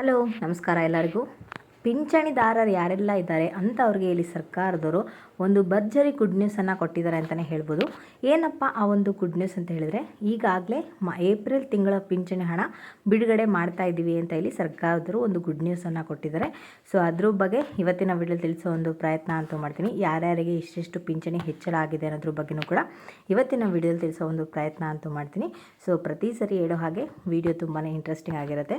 Hello, ನಮಸ್ಕಾರ ಎಲ್ಲರಿಗೂ. ಪಿಂಚಣಿದಾರರು ಯಾರೆಲ್ಲ ಇದ್ದಾರೆ ಅಂತ ಅವ್ರಿಗೆ ಇಲ್ಲಿ ಸರ್ಕಾರದವರು ಒಂದು ಭರ್ಜರಿ ಗುಡ್ ನ್ಯೂಸನ್ನು ಕೊಟ್ಟಿದ್ದಾರೆ ಅಂತಲೇ ಹೇಳ್ಬೋದು. ಏನಪ್ಪ ಆ ಒಂದು ಗುಡ್ ನ್ಯೂಸ್ ಅಂತ ಹೇಳಿದರೆ, ಈಗಾಗಲೇ ಮ, ಏಪ್ರಿಲ್ ತಿಂಗಳ ಪಿಂಚಣಿ ಹಣ ಬಿಡುಗಡೆ ಮಾಡ್ತಾ ಇದ್ದೀವಿ ಅಂತ ಹೇಳಿ ಸರ್ಕಾರದವರು ಒಂದು ಗುಡ್ ನ್ಯೂಸನ್ನು ಕೊಟ್ಟಿದ್ದಾರೆ. ಸೊ, ಅದ್ರ ಬಗ್ಗೆ ಇವತ್ತಿನ ವಿಡಿಯೋ ತಿಳಿಸೋ ಒಂದು ಪ್ರಯತ್ನ ಅಂತೂ ಮಾಡ್ತೀನಿ. ಯಾರ್ಯಾರಿಗೆ ಇಷ್ಟೆಷ್ಟು ಪಿಂಚಣಿ ಹೆಚ್ಚಳ ಆಗಿದೆ ಅನ್ನೋದ್ರ ಬಗ್ಗೆಯೂ ಕೂಡ ಇವತ್ತಿನ ವಿಡಿಯೋದಲ್ಲಿ ತಿಳಿಸೋ ಒಂದು ಪ್ರಯತ್ನ ಅಂತೂ ಮಾಡ್ತೀನಿ. ಸೊ, ಪ್ರತಿ ಸರಿ ಹೇಳೋ ಹಾಗೆ ವಿಡಿಯೋ ತುಂಬಾ ಇಂಟ್ರೆಸ್ಟಿಂಗ್ ಆಗಿರುತ್ತೆ.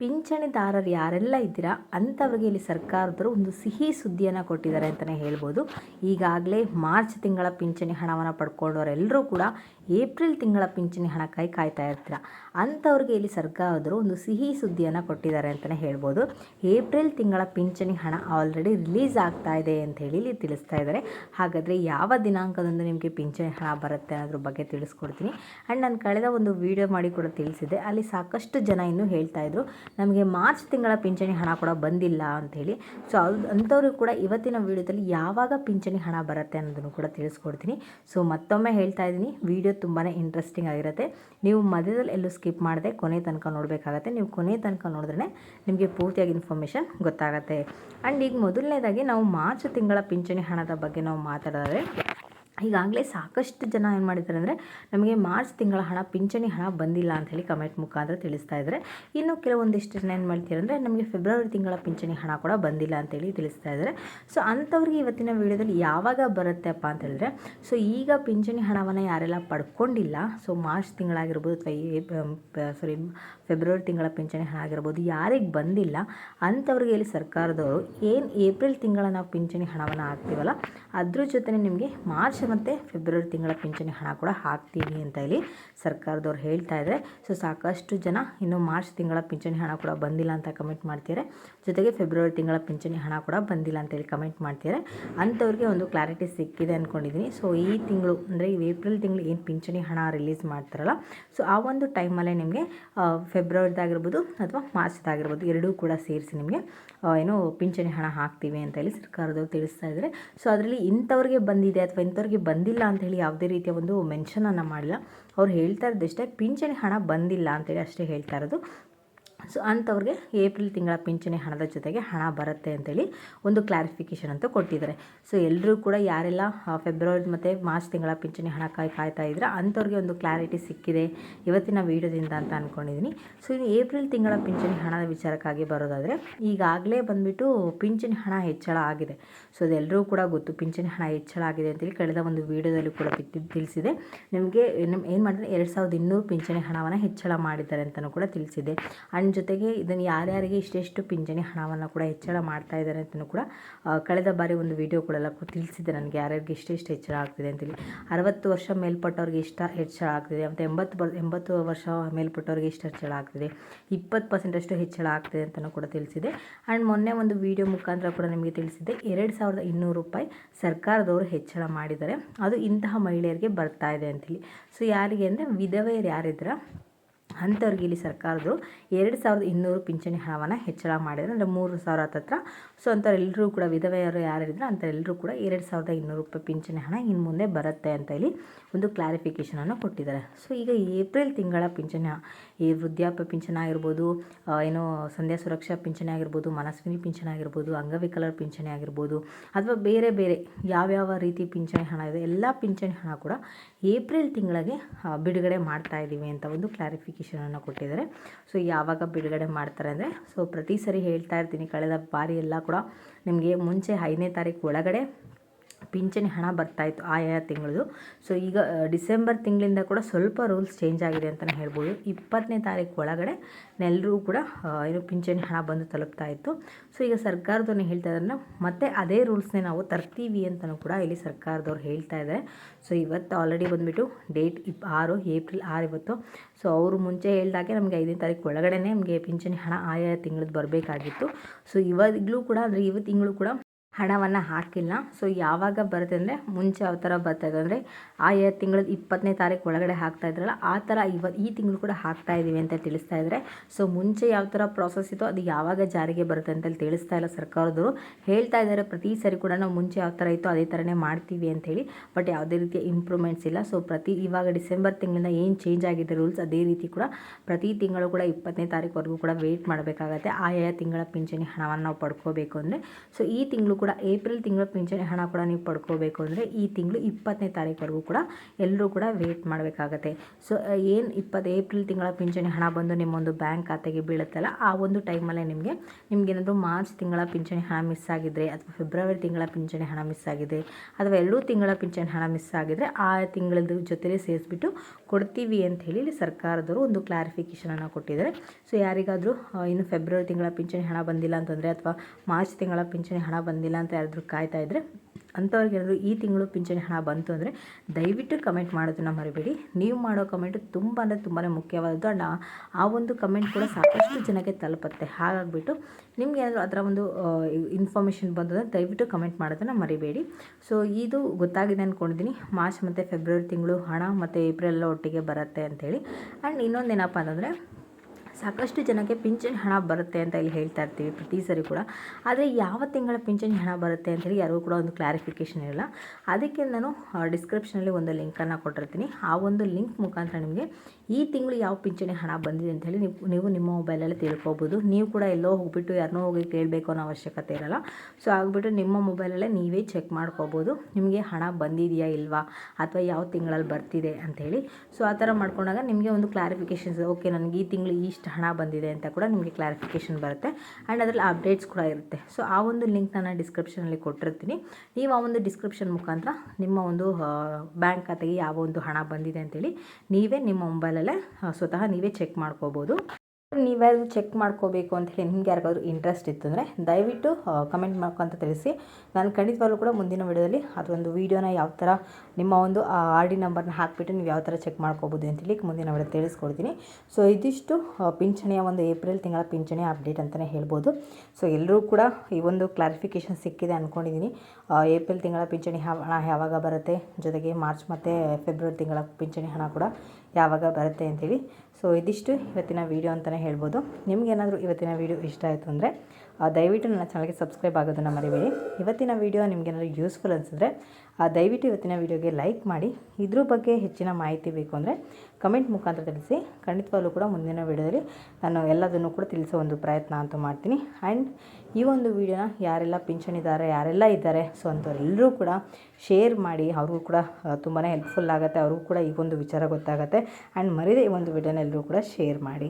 ಪಿಂಚಣಿದಾರರು ಯಾರೆಲ್ಲ ಇದ್ದೀರಾ ಅಂಥವ್ರಿಗೆ ಇಲ್ಲಿ ಸರ್ಕಾರದವರು ಒಂದು ಸಿಹಿ ಸುದ್ದಿಯನ್ನು ಕೊಟ್ಟಿದ್ದಾರೆ ಅಂತಲೇ ಹೇಳ್ಬೋದು. ಈಗಾಗಲೇ ಮಾರ್ಚ್ ತಿಂಗಳ ಪಿಂಚಣಿ ಹಣವನ್ನು ಪಡ್ಕೊಂಡವರೆಲ್ಲರೂ ಕೂಡ ಏಪ್ರಿಲ್ ತಿಂಗಳ ಪಿಂಚಣಿ ಹಣಕ್ಕಾಗಿ ಕಾಯ್ತಾ ಇರ್ತೀರ? ಅಂಥವ್ರಿಗೆ ಇಲ್ಲಿ ಸರ್ಕಾರದವರು ಒಂದು ಸಿಹಿ ಸುದ್ದಿಯನ್ನು ಕೊಟ್ಟಿದ್ದಾರೆ ಅಂತಲೇ ಹೇಳ್ಬೋದು. ಏಪ್ರಿಲ್ ತಿಂಗಳ ಪಿಂಚಣಿ ಹಣ ಆಲ್ರೆಡಿ ರಿಲೀಸ್ ಆಗ್ತಾ ಇದೆ ಅಂತ ಹೇಳಿ ಇಲ್ಲಿ ತಿಳಿಸ್ತಾ ಇದ್ದಾರೆ. ಹಾಗಾದರೆ ಯಾವ ದಿನಾಂಕದಂದು ನಿಮಗೆ ಪಿಂಚಣಿ ಹಣ ಬರುತ್ತೆ ಅನ್ನೋದ್ರ ಬಗ್ಗೆ ತಿಳಿಸ್ಕೊಡ್ತೀನಿ. ಆ್ಯಂಡ್ ನಾನು ಕಳೆದ ಒಂದು ವಿಡಿಯೋ ಮಾಡಿ ಕೂಡ ತಿಳಿಸಿದೆ ಅಲ್ಲಿ ಸಾಕಷ್ಟು ಜನ ಇನ್ನೂ ಹೇಳ್ತಾ ಇದ್ರು, ನಮಗೆ ಮಾರ್ಚ್ ತಿಂಗಳ ಪಿಂಚಣಿ ಹಣ ಕೂಡ ಬಂದಿಲ್ಲ ಅಂಥೇಳಿ ಸೊ ಅದು ಅಂಥವ್ರಿಗೆ ಕೂಡ ಇವತ್ತಿನ ವಿಡಿಯೋದಲ್ಲಿ ಯಾವಾಗ ಪಿಂಚಣಿ ಹಣ ಬರುತ್ತೆ ಅನ್ನೋದನ್ನು ಕೂಡ ತಿಳಿಸ್ಕೊಡ್ತೀನಿ. ಸೊ ಮತ್ತೊಮ್ಮೆ ಹೇಳ್ತಾ ಇದ್ದೀನಿ. ವಿಡಿಯೋ ತುಂಬಾ ಇಂಟ್ರೆಸ್ಟಿಂಗ್ ಆಗಿರುತ್ತೆ. ನೀವು ಮಧ್ಯದಲ್ಲಿ ಎಲ್ಲೂ ಸ್ಕಿಪ್ ಮಾಡದೆ ಕೊನೆ ತನಕ ನೋಡಬೇಕಾಗತ್ತೆ. ನೀವು ಕೊನೆ ತನಕ ನೋಡಿದ್ರೆ ನಿಮಗೆ ಪೂರ್ತಿಯಾಗಿ ಇನ್ಫಾರ್ಮೇಷನ್ ಗೊತ್ತಾಗುತ್ತೆ. ಆ್ಯಂಡ್ ಈಗ ಮೊದಲನೇದಾಗಿ ನಾವು ಮಾರ್ಚ್ ತಿಂಗಳ ಪಿಂಚಣಿ ಹಣದ ಬಗ್ಗೆ ನಾವು ಮಾತಾಡಿದ್ರೆ ಈಗಾಗಲೇ ಸಾಕಷ್ಟು ಜನ ಏನು ಮಾಡಿದ್ದಾರೆ ಅಂದರೆ ನಮಗೆ ಮಾರ್ಚ್ ತಿಂಗಳ ಹಣ, ಪಿಂಚಣಿ ಹಣ ಬಂದಿಲ್ಲ ಅಂಥೇಳಿ ಕಮೆಂಟ್ ಮುಖಾಂತರ ತಿಳಿಸ್ತಾ ಇದ್ದಾರೆ. ಇನ್ನು ಕೆಲವೊಂದಿಷ್ಟು ಜನ ಏನು ಮಾಡ್ತಾರೆ ಅಂದರೆ ನಮಗೆ ಫೆಬ್ರವರಿ ತಿಂಗಳ ಪಿಂಚಣಿ ಹಣ ಕೂಡ ಬಂದಿಲ್ಲ ಅಂತೇಳಿ ತಿಳಿಸ್ತಾ ಇದ್ದಾರೆ. ಸೊ ಅಂಥವ್ರಿಗೆ ಇವತ್ತಿನ ವೀಡಿಯೋದಲ್ಲಿ ಯಾವಾಗ ಬರುತ್ತೆಪ್ಪ ಅಂತ ಹೇಳಿದ್ರೆ ಸೊ ಈಗ ಪಿಂಚಣಿ ಹಣವನ್ನು ಯಾರೆಲ್ಲ ಪಡ್ಕೊಂಡಿಲ್ಲ ಸೊ ಮಾರ್ಚ್ ತಿಂಗಳಾಗಿರ್ಬೋದು ಅಥವಾ ಸಾರಿ ಫೆಬ್ರವರಿ ತಿಂಗಳ ಪಿಂಚಣಿ ಹಣ ಆಗಿರ್ಬೋದು ಯಾರಿಗೆ ಬಂದಿಲ್ಲ, ಅಂಥವ್ರಿಗೆ ಇಲ್ಲಿ ಸರ್ಕಾರದವರು ಏನು ಏಪ್ರಿಲ್ ತಿಂಗಳ ನಾವು ಪಿಂಚಣಿ ಹಣವನ್ನು ಹಾಕ್ತೀವಲ್ಲ, ಅದ್ರ ಜೊತೆ ನಿಮಗೆ ಮಾರ್ಚ್ ಮತ್ತು ಫೆಬ್ರವರಿ ತಿಂಗಳ ಪಿಂಚಣಿ ಹಣ ಕೂಡ ಹಾಕ್ತೀವಿ ಅಂತ ಹೇಳಿ ಸರ್ಕಾರದವ್ರು ಹೇಳ್ತಾ ಇದ್ದಾರೆ. ಸೊ ಸಾಕಷ್ಟು ಜನ ಇನ್ನು ಮಾರ್ಚ್ ತಿಂಗಳ ಪಿಂಚಣಿ ಹಣ ಕೂಡ ಬಂದಿಲ್ಲ ಅಂತ ಕಮೆಂಟ್ ಮಾಡ್ತಿದ್ದಾರೆ. ಜೊತೆಗೆ ಫೆಬ್ರವರಿ ತಿಂಗಳ ಪಿಂಚಣಿ ಹಣ ಕೂಡ ಬಂದಿಲ್ಲ ಅಂತೇಳಿ ಕಮೆಂಟ್ ಮಾಡ್ತಿದ್ದಾರೆ. ಅಂಥವ್ರಿಗೆ ಒಂದು ಕ್ಲಾರಿಟಿ ಸಿಕ್ಕಿದೆ ಅಂದ್ಕೊಂಡಿದ್ದೀನಿ ಸೊ ಈ ತಿಂಗಳು ಅಂದರೆ ಈ ಏಪ್ರಿಲ್ ತಿಂಗಳು ಏನು ಪಿಂಚಣಿ ಹಣ ರಿಲೀಸ್ ಮಾಡ್ತಾರಲ್ಲ ಸೊ ಆ ಒಂದು ಟೈಮಲ್ಲೇ ನಿಮಗೆ ಫೆಬ್ರವರಿದಾಗಿರ್ಬೋದು ಅಥವಾ ಮಾರ್ಚ್ದಾಗಿರ್ಬೋದು ಎರಡೂ ಕೂಡ ಸೇರಿಸಿ ನಿಮಗೆ ಏನು ಪಿಂಚಣಿ ಹಣ ಹಾಕ್ತೀವಿ ಅಂತ ಹೇಳಿ ಸರ್ಕಾರದವ್ರು ತಿಳಿಸ್ತಾ ಇದ್ದಾರೆ. ಸೊ ಅದರಲ್ಲಿ ಇಂಥವ್ರಿಗೆ ಬಂದಿದೆ ಅಥವಾ ಇಂಥವ್ರಿಗೆ ಬಂದಿಲ್ಲ ಅಂತ ಹೇಳಿ ಯಾವುದೇ ರೀತಿಯ ಒಂದು ಮೆನ್ಷನನ್ನು ಮಾಡಿಲ್ಲ ಅವ್ರು ಹೇಳ್ತಾ ಇರೋದಷ್ಟೇ ಪಿಂಚಣಿ ಹಣ ಬಂದಿಲ್ಲ ಅಂತೇಳಿ ಅಷ್ಟೇ ಹೇಳ್ತಾ ಇರೋದು. ಸೊ ಅಂಥವ್ರಿಗೆ ಏಪ್ರಿಲ್ ತಿಂಗಳ ಪಿಂಚಣಿ ಹಣದ ಜೊತೆಗೆ ಹಣ ಬರುತ್ತೆ ಅಂತೇಳಿ ಒಂದು ಕ್ಲಾರಿಫಿಕೇಷನ್ ಅಂತ ಕೊಟ್ಟಿದ್ದಾರೆ. ಸೊ ಎಲ್ಲರೂ ಕೂಡ ಯಾರೆಲ್ಲ ಫೆಬ್ರವರಿ ಮತ್ತು ಮಾರ್ಚ್ ತಿಂಗಳ ಪಿಂಚಣಿ ಹಣ ಕಾಯಿ, ಕಾಯ್ತಾ ಇದ್ರೆ ಅಂಥವ್ರಿಗೆ ಒಂದು ಕ್ಲಾರಿಟಿ ಸಿಕ್ಕಿದೆ ಇವತ್ತಿನ ವೀಡಿಯೋದಿಂದ ಅಂತ ಅಂದ್ಕೊಂಡಿದ್ದೀನಿ ಸೊ ಇನ್ನು ಏಪ್ರಿಲ್ ತಿಂಗಳ ಪಿಂಚಣಿ ಹಣದ ವಿಚಾರಕ್ಕಾಗಿ ಬರೋದಾದರೆ ಈಗಾಗಲೇ ಬಂದುಬಿಟ್ಟು ಪಿಂಚಣಿ ಹಣ ಹೆಚ್ಚಳ ಆಗಿದೆ. ಸೊ ಅದೆಲ್ಲರೂ ಕೂಡ ಗೊತ್ತು ಪಿಂಚಣಿ ಹಣ ಹೆಚ್ಚಳ ಆಗಿದೆ ಅಂತೇಳಿ ಕಳೆದ ಒಂದು ವೀಡಿಯೋದಲ್ಲಿ ಕೂಡ ತಿಳಿಸಿದೆ. ನಿಮಗೆ ಏನು ಮಾಡಿದ್ರೆ ಎರಡು ಸಾವಿರದ ಇನ್ನೂರು ಪಿಂಚಣಿ ಹಣವನ್ನು ಹೆಚ್ಚಳ ಮಾಡಿದ್ದಾರೆ ಅಂತಲೂ ಕೂಡ ತಿಳಿಸಿದೆ. ಆ್ಯಂಡ್ ಜೊತೆಗೆ ಇದನ್ನು ಯಾರ್ಯಾರಿಗೆ ಇಷ್ಟೆಷ್ಟು ಪಿಂಚಣಿ ಹಣವನ್ನು ಕೂಡ ಹೆಚ್ಚಳ ಮಾಡ್ತಾ ಇದ್ದಾರೆ ಅಂತಲೂ ಕೂಡ ಕಳೆದ ಬಾರಿ ಒಂದು ವಿಡಿಯೋಗಳೆಲ್ಲ ತಿಳಿಸಿದೆ ನನಗೆ. ಯಾರ್ಯಾರಿಗೆ ಇಷ್ಟೆಷ್ಟು ಹೆಚ್ಚಳ ಆಗ್ತಿದೆ ಅಂತೇಳಿ. ಅರವತ್ತು ವರ್ಷ ಮೇಲ್ಪಟ್ಟವ್ರಿಗೆ ಇಷ್ಟ ಹೆಚ್ಚಳ ಆಗ್ತಿದೆ. ಮತ್ತು ಎಂಬತ್ತು ಬ ಎಂಬತ್ತು ವರ್ಷ ಮೇಲ್ಪಟ್ಟವ್ರಿಗೆ ಇಷ್ಟು ಹೆಚ್ಚಳ ಆಗ್ತಿದೆ. ಇಪ್ಪತ್ತು ಪರ್ಸೆಂಟಷ್ಟು ಹೆಚ್ಚಳ ಆಗ್ತಿದೆ ಅಂತಲೂ ಕೂಡ ತಿಳಿಸಿದೆ. ಆ್ಯಂಡ್ ಮೊನ್ನೆ ಒಂದು ವಿಡಿಯೋ ಮುಖಾಂತರ ಕೂಡ ನಿಮಗೆ ತಿಳಿಸಿದೆ ಎರಡು ಸಾವಿರದ ಇನ್ನೂರು ರೂಪಾಯಿ ಸರ್ಕಾರದವರು ಹೆಚ್ಚಳ ಮಾಡಿದ್ದಾರೆ. ಅದು ಇಂತಹ ಮಹಿಳೆಯರಿಗೆ ಬರ್ತಾ ಇದೆ ಅಂತೇಳಿ. ಸೊ ಯಾರಿಗೆ ಅಂದರೆ ವಿಧವೆಯರು ಯಾರಿದ್ರೆ ಅಂಥವ್ರಿಗೆ ಇಲ್ಲಿ ಸರ್ಕಾರದವರು ಎರಡು ಸಾವಿರದ ಇನ್ನೂರು ಪಿಂಚಣಿ ಹಣವನ್ನು ಹೆಚ್ಚಳ ಮಾಡಿದರೆ. ಅಂದರೆ ಮೂರು ಸಾವಿರ ಹತ್ತತ್ರ ಸೊ ಅಂಥವ್ರೆಲ್ಲರೂ ಕೂಡ ವಿಧವೆಯರು ಯಾರಿದ್ರು ಅಂಥವ್ರೆಲ್ಲರೂ ಕೂಡ ಎರಡು ಸಾವಿರದ ಇನ್ನೂರು ರೂಪಾಯಿ ಪಿಂಚಣಿ ಹಣ ಇನ್ನು ಮುಂದೆ ಬರುತ್ತೆ ಅಂತ ಹೇಳಿ ಒಂದು ಕ್ಲಾರಿಫಿಕೇಷನನ್ನು ಕೊಟ್ಟಿದ್ದಾರೆ. ಸೊ ಈಗ ಏಪ್ರಿಲ್ ತಿಂಗಳ ಪಿಂಚಣಿ, ಈ ವೃದ್ಧಾಪ್ಯ ಪಿಂಚಣಿ ಆಗಿರ್ಬೋದು ಏನು ಸಂಧ್ಯಾ ಸುರಕ್ಷಾ ಪಿಂಚಣಿ ಆಗಿರ್ಬೋದು, ಮನಸ್ವಿನಿ ಪಿಂಚಣಿ ಆಗಿರ್ಬೋದು ಅಂಗವಿಕಲರ ಪಿಂಚಣಿ ಆಗಿರ್ಬೋದು, ಅಥವಾ ಬೇರೆ ಬೇರೆ ಯಾವ್ಯಾವ ರೀತಿ ಪಿಂಚಣಿ ಹಣ ಇದೆ, ಎಲ್ಲ ಪಿಂಚಣಿ ಹಣ ಕೂಡ ಏಪ್ರಿಲ್ ತಿಂಗಳಿಗೆ ಬಿಡುಗಡೆ ಮಾಡ್ತಾ ಇದ್ದೀವಿ ಅಂತ ಒಂದು ಕ್ಲಾರಿಫಿಕೇಷನನ್ನು ಕೊಟ್ಟಿದ್ದಾರೆ. ಸೊ ಯಾವಾಗ ಬಿಡುಗಡೆ ಮಾಡ್ತಾರೆ ಅಂದರೆ ಸೊ ಪ್ರತಿ ಸರಿ ಹೇಳ್ತಾ ಇರ್ತೀನಿ. ಕಳೆದ ಬಾರಿ ಎಲ್ಲ ಕೂಡ ನಿಮಗೆ ಮುಂಚೆ ಐದನೇ ತಾರೀಕು ಒಳಗಡೆ ಪಿಂಚಣಿ ಹಣ ಬರ್ತಾಯಿತ್ತು ಆಯಾ ತಿಂಗಳದು. ಸೊ ಈಗ ಡಿಸೆಂಬರ್ ತಿಂಗಳಿಂದ ಕೂಡ ಸ್ವಲ್ಪ ರೂಲ್ಸ್ ಚೇಂಜ್ ಆಗಿದೆ ಅಂತಲೇ ಹೇಳ್ಬೋದು. ಇಪ್ಪತ್ತನೇ ತಾರೀಕು ಒಳಗಡೆ ಎಲ್ಲರೂ ಕೂಡ ಏನು ಪಿಂಚಣಿ ಹಣ ಬಂದು ತಲುಪ್ತಾ ಇತ್ತು. ಸೊ ಈಗ ಸರ್ಕಾರದವ್ರನ್ನ ಹೇಳ್ತಾ ಇದ್ದಾರೆ ಮತ್ತೆ ಅದೇ ರೂಲ್ಸ್ನೇ ನಾವು ತರ್ತೀವಿ ಅಂತಲೂ ಕೂಡ ಇಲ್ಲಿ ಸರ್ಕಾರದವ್ರು ಹೇಳ್ತಾ ಇದ್ದಾರೆ. ಸೊ ಇವತ್ತು ಆಲ್ರೆಡಿ ಬಂದುಬಿಟ್ಟು ಡೇಟ್ ಇಪ್, ಆರು, ಏಪ್ರಿಲ್ ಆರು ಇವತ್ತು. ಸೊ ಅವರು ಮುಂಚೆ ಹೇಳಿದಾಗೆ ನಮಗೆ ಐದನೇ ತಾರೀಕು ಒಳಗಡೆ ನಮಗೆ ಪಿಂಚಣಿ ಹಣ ಆಯಾ ತಿಂಗಳದ್ದು ಬರಬೇಕಾಗಿತ್ತು. ಸೊ ಇವಾಗಲೂ ಕೂಡ ಅಂದರೆ ಇವತ್ತು ತಿಂಗಳು ಕೂಡ ಹಣವನ್ನು ಹಾಕಿಲ್ಲ. ಸೊ ಯಾವಾಗ ಬರುತ್ತೆ ಅಂದರೆ ಮುಂಚೆ ಯಾವ ಥರ ಬರ್ತಾಯಿದೆ ಅಂದರೆ ಆಯಾ ತಿಂಗಳ ಇಪ್ಪತ್ತನೇ ತಾರೀಕು ಒಳಗಡೆ ಹಾಕ್ತಾ ಇದ್ರಲ್ಲ, ಆ ಥರ ಇವ, ಈ ತಿಂಗಳು ಕೂಡ ಹಾಕ್ತಾ ಇದ್ದೀವಿ ಅಂತ ತಿಳಿಸ್ತಾ ಇದ್ದಾರೆ ಸೊ ಮುಂಚೆ ಯಾವ ಥರ ಪ್ರಾಸೆಸ್ ಇತ್ತು ಅದು ಯಾವಾಗ ಜಾರಿಗೆ ಬರುತ್ತೆ ಅಂತೇಳಿ ತಿಳಿಸ್ತಾ ಇಲ್ಲ ಸರ್ಕಾರದವರು. ಹೇಳ್ತಾ ಇದ್ದಾರೆ ಪ್ರತಿ ಸರಿ ಕೂಡ ನಾವು ಮುಂಚೆ ಯಾವ ಥರ ಇತ್ತು ಅದೇ ಥರನೇ ಮಾಡ್ತೀವಿ ಅಂತೇಳಿ ಬಟ್ ಯಾವುದೇ ರೀತಿಯ ಇಂಪ್ರೂವ್ಮೆಂಟ್ಸ್ ಇಲ್ಲ. ಸೊ ಪ್ರತಿ ಇವಾಗ ಡಿಸೆಂಬರ್ ತಿಂಗಳಿಂದ ಏನು ಚೇಂಜ್ ಆಗಿದೆ ರೂಲ್ಸ್ ಅದೇ ರೀತಿ ಕೂಡ ಪ್ರತಿ ತಿಂಗಳು ಕೂಡ ಇಪ್ಪತ್ತನೇ ತಾರೀಕುವರೆಗೂ ಕೂಡ ವೆಯ್ಟ್ ಮಾಡಬೇಕಾಗತ್ತೆ. ಆಯಾ ತಿಂಗಳ ಪಿಂಚಣಿ ಹಣವನ್ನು ನಾವು ಪಡ್ಕೋಬೇಕು ಅಂದರೆ. ಸೊ ಈ ತಿಂಗಳು ಕೂಡ ಏಪ್ರಿಲ್ ತಿಂಗಳ ಪಿಂಚಣಿ ಹಣ ಕೂಡ ನೀವು ಪಡ್ಕೋಬೇಕು ಅಂದರೆ ಈ ತಿಂಗಳು ಇಪ್ಪತ್ತನೇ ತಾರೀಕುವರೆಗೂ ಕೂಡ ಎಲ್ಲರೂ ಕೂಡ ವೇಟ್ ಮಾಡಬೇಕಾಗತ್ತೆ. ಸೊ ಏನು ಇಪ್ಪತ್ತು ಏಪ್ರಿಲ್ ತಿಂಗಳ ಪಿಂಚಣಿ ಹಣ ಬಂದು ನಿಮ್ಮೊಂದು ಬ್ಯಾಂಕ್ ಖಾತೆಗೆ ಬೀಳುತ್ತಲ್ಲ, ಆ ಒಂದು ಟೈಮಲ್ಲೇ ನಿಮಗೆ ನಿಮಗೇನಾದರೂ ಮಾರ್ಚ್ ತಿಂಗಳ ಪಿಂಚಣಿ ಹಣ ಮಿಸ್ ಆಗಿದ್ರೆ ಅಥವಾ ಫೆಬ್ರವರಿ ತಿಂಗಳ ಪಿಂಚಣಿ ಹಣ ಮಿಸ್ ಆಗಿದೆ ಅಥವಾ ಎರಡೂ ತಿಂಗಳ ಪಿಂಚಣಿ ಹಣ ಮಿಸ್ ಆಗಿದ್ರೆ ಆ ತಿಂಗಳದ ಜೊತೆಲೇ ಸೇರಿಸ್ಬಿಟ್ಟು ಕೊಡ್ತೀವಿ ಅಂತ ಹೇಳಿ ಇಲ್ಲಿ ಸರ್ಕಾರದವರು ಒಂದು ಕ್ಲಾರಿಫಿಕೇಷನನ್ನು ಕೊಟ್ಟಿದ್ದಾರೆ. ಸೊ ಯಾರಿಗಾದರೂ ಇನ್ನು ಫೆಬ್ರವರಿ ತಿಂಗಳ ಪಿಂಚಣಿ ಹಣ ಬಂದಿಲ್ಲ ಅಂತಂದರೆ ಅಥವಾ ಮಾರ್ಚ್ ತಿಂಗಳ ಪಿಂಚಣಿ ಹಣ ಬಂದಿಲ್ಲ ಅಂತ ಯಾರಾದರೂ ಕಾಯ್ತಾ ಇದ್ದರೆ ಅಂಥವ್ರಿಗೆ ಏನಾದರೂ ಈ ತಿಂಗಳು ಪಿಂಚಣಿ ಹಣ ಬಂತು ಅಂದರೆ ದಯವಿಟ್ಟು ಕಮೆಂಟ್ ಮಾಡೋದನ್ನು ಮರಿಬೇಡಿ. ನೀವು ಮಾಡೋ ಕಮೆಂಟ್ ತುಂಬ ಅಂದರೆ ತುಂಬಾ ಮುಖ್ಯವಾದದ್ದು. ಆ್ಯಂಡ್ ಆ ಒಂದು ಕಮೆಂಟ್ ಕೂಡ ಸಾಕಷ್ಟು ಜನಕ್ಕೆ ತಲುಪತ್ತೆ. ಹಾಗಾಗಿಬಿಟ್ಟು ನಿಮ್ಗೆ ಏನಾದರೂ ಅದರ ಒಂದು ಇನ್ಫಾರ್ಮೇಷನ್ ಬಂದರೆ ದಯವಿಟ್ಟು ಕಮೆಂಟ್ ಮಾಡೋದನ್ನು ಮರಿಬೇಡಿ. ಸೊ, ಇದು ಗೊತ್ತಾಗಿದೆ ಅಂದ್ಕೊಂಡಿದ್ದೀನಿ ಮಾರ್ಚ್ ಮತ್ತು ಫೆಬ್ರವರಿ ತಿಂಗಳು ಹಣ ಮತ್ತು ಏಪ್ರಿಲ್ ಒಟ್ಟಿಗೆ ಬರುತ್ತೆ ಅಂಥೇಳಿ ಆ್ಯಂಡ್ ಇನ್ನೊಂದು ಏನಪ್ಪ ಅಂತಂದರೆ ಸಾಕಷ್ಟು ಜನಕ್ಕೆ ಪಿಂಚಣಿ ಹಣ ಬರುತ್ತೆ ಅಂತ ಇಲ್ಲಿ ಹೇಳ್ತಾ ಇರ್ತೀವಿ, ಪ್ರತಿ ಸರಿ ಕೂಡ. ಆದರೆ ಯಾವ ತಿಂಗಳ ಪಿಂಚಣಿ ಹಣ ಬರುತ್ತೆ ಅಂತೇಳಿ ಯಾರಿಗೂ ಕೂಡ ಒಂದು ಕ್ಲಾರಿಫಿಕೇಷನ್ ಇರಲ್ಲ. ಅದಕ್ಕೆ ನಾನು ಡಿಸ್ಕ್ರಿಪ್ಷನಲ್ಲಿ ಒಂದು ಲಿಂಕನ್ನು ಕೊಟ್ಟಿರ್ತೀನಿ. ಆ ಒಂದು ಲಿಂಕ್ ಮುಖಾಂತರ ನಿಮಗೆ ಈ ತಿಂಗಳು ಯಾವ ಪಿಂಚಣಿ ಹಣ ಬಂದಿದೆ ಅಂತ ಹೇಳಿ ನೀವು ನೀವು ನಿಮ್ಮ ಮೊಬೈಲಲ್ಲಿ ತಿಳ್ಕೊಬೋದು. ನೀವು ಕೂಡ ಎಲ್ಲೋ ಹೋಗ್ಬಿಟ್ಟು ಯಾರನ್ನೋ ಹೋಗಿ ಕೇಳಬೇಕು ಅನ್ನೋ ಅವಶ್ಯಕತೆ ಇರಲ್ಲ. ಸೊ, ಆಗಿಬಿಟ್ಟು ನಿಮ್ಮ ಮೊಬೈಲಲ್ಲೇ ನೀವೇ ಚೆಕ್ ಮಾಡ್ಕೋಬೋದು. ನಿಮಗೆ ಹಣ ಬಂದಿದೆಯಾ ಇಲ್ವಾ? ಅಥವಾ ಯಾವ ತಿಂಗಳಲ್ಲಿ ಬರ್ತಿದೆ ಅಂಥೇಳಿ ಸೊ, ಆ ಥರ ಮಾಡ್ಕೊಂಡಾಗ ನಿಮಗೆ ಒಂದು ಕ್ಲಾರಿಫಿಕೇಷನ್ಸ್ ಓಕೆ ನನಗೆ ಈ ತಿಂಗಳು ಇಷ್ಟು ಹಣ ಬಂದಿದೆ ಅಂತ ಕೂಡ ನಿಮಗೆ ಕ್ಲಾರಿಫಿಕೇಷನ್ ಬರುತ್ತೆ. ಆ್ಯಂಡ್ ಅದರಲ್ಲಿ ಅಪ್ಡೇಟ್ಸ್ ಕೂಡ ಇರುತ್ತೆ. ಸೊ ಆ ಒಂದು ಲಿಂಕ್ ನಾನು ಡಿಸ್ಕ್ರಿಪ್ಷನಲ್ಲಿ ಕೊಟ್ಟಿರ್ತೀನಿ. ನೀವು ಆ ಒಂದು ಡಿಸ್ಕ್ರಿಪ್ಷನ್ ಮುಖಾಂತರ ನಿಮ್ಮ ಒಂದು ಬ್ಯಾಂಕ್ ಖಾತೆಗೆ ಯಾವ ಒಂದು ಹಣ ಬಂದಿದೆ ಅಂತೇಳಿ ನೀವೇ ನಿಮ್ಮ ಮೊಬೈಲಲ್ಲೇ ಸ್ವತಃ ನೀವೇ ಚೆಕ್ ಮಾಡ್ಕೋಬೋದು. ನೀವ್ಯಾರು ಚೆಕ್ ಮಾಡ್ಕೋಬೇಕು ಅಂತ ಹೇಳಿ ನಿಮ್ಗೆ ಯಾರಿಗಾದ್ರೂ ಇಂಟ್ರೆಸ್ಟ್ ಇತ್ತು ಅಂದರೆ ದಯವಿಟ್ಟು ಕಮೆಂಟ್ ಮಾಡ್ಕೊಂತ ತಿಳಿಸಿ. ನಾನು ಖಂಡಿತವಾಗ್ಲೂ ಕೂಡ ಮುಂದಿನ ವಿಡಿಯೋದಲ್ಲಿ ಅದೊಂದು ವೀಡಿಯೋನ ಯಾವ ಥರ ನಿಮ್ಮ ಒಂದು ಆರ್ ಡಿ ನಂಬರ್ನ ಹಾಕಿಬಿಟ್ಟು ನೀವು ಯಾವ ಥರ ಚೆಕ್ ಮಾಡ್ಕೋಬೋದು ಅಂತೇಳಿ ಮುಂದಿನ ವಿಡಿಯೋ ತಿಳಿಸ್ಕೊಡ್ತೀನಿ. ಸೊ ಇದಿಷ್ಟು ಪಿಂಚಣಿಯ ಒಂದು ಏಪ್ರಿಲ್ ತಿಂಗಳ ಪಿಂಚಣಿ ಅಪ್ಡೇಟ್ ಅಂತಲೇ ಹೇಳ್ಬೋದು. ಸೊ ಎಲ್ಲರೂ ಕೂಡ ಈ ಒಂದು ಕ್ಲಾರಿಫಿಕೇಷನ್ ಸಿಕ್ಕಿದೆ ಅಂದ್ಕೊಂಡಿದ್ದೀನಿ ಏಪ್ರಿಲ್ ತಿಂಗಳ ಪಿಂಚಣಿ ಹಣ ಯಾವಾಗ ಬರುತ್ತೆ? ಜೊತೆಗೆ ಮಾರ್ಚ್ ಮತ್ತು ಫೆಬ್ರವರಿ ತಿಂಗಳ ಪಿಂಚಣಿ ಹಣ ಕೂಡ ಯಾವಾಗ ಬರುತ್ತೆ ಅಂತೇಳಿ ಸೊ ಇದಿಷ್ಟು ಇವತ್ತಿನ ವೀಡಿಯೋ ಅಂತಲೇ ಹೇಳ್ಬೋದು. ನಿಮಗೇನಾದರೂ ಇವತ್ತಿನ ವೀಡಿಯೋ ಇಷ್ಟ ಆಯಿತು ಅಂದರೆ ದಯವಿಟ್ಟು ನನ್ನ ಚಾನಲ್ಗೆ ಸಬ್ಸ್ಕ್ರೈಬ್ ಆಗೋದನ್ನು ಮರಿಬೇಡಿ. ಇವತ್ತಿನ ವೀಡಿಯೋ ನಿಮಗೇನಾದರೂ ಯೂಸ್ಫುಲ್ ಅನಿಸಿದ್ರೆ ದಯವಿಟ್ಟು ಇವತ್ತಿನ ವೀಡಿಯೋಗೆ ಲೈಕ್ ಮಾಡಿ. ಇದ್ರ ಬಗ್ಗೆ ಹೆಚ್ಚಿನ ಮಾಹಿತಿ ಬೇಕು ಅಂದರೆ, ಕಮೆಂಟ್ ಮುಖಾಂತರ ತಿಳಿಸಿ. ಖಂಡಿತವಾಗಲೂ ಕೂಡ ಮುಂದಿನ ವೀಡಿಯೋದಲ್ಲಿ ನಾನು ಎಲ್ಲದನ್ನು ಕೂಡ ತಿಳಿಸೋ ಒಂದು ಪ್ರಯತ್ನ ಅಂತೂ ಮಾಡ್ತೀನಿ. ಆ್ಯಂಡ್ ಈ ಒಂದು ವೀಡಿಯೋನ ಯಾರೆಲ್ಲ ಪಿಂಚಣಿದ್ದಾರೆ ಯಾರೆಲ್ಲ ಇದ್ದಾರೆ, ಸೊ ಅಂಥವರೆಲ್ಲರೂ ಕೂಡ ಶೇರ್ ಮಾಡಿ. ಅವ್ರಿಗೂ ಕೂಡ ತುಂಬಾ ಹೆಲ್ಪ್ಫುಲ್ ಆಗುತ್ತೆ. ಅವ್ರಿಗೂ ಕೂಡ ಈ ಒಂದು ವಿಚಾರ ಗೊತ್ತಾಗುತ್ತೆ. ಆ್ಯಂಡ್ ಮರಿದೇ ಈ ಒಂದು ವೀಡಿಯೋನ ಎಲ್ಲರೂ ಕೂಡ ಶೇರ್ ಮಾಡಿ.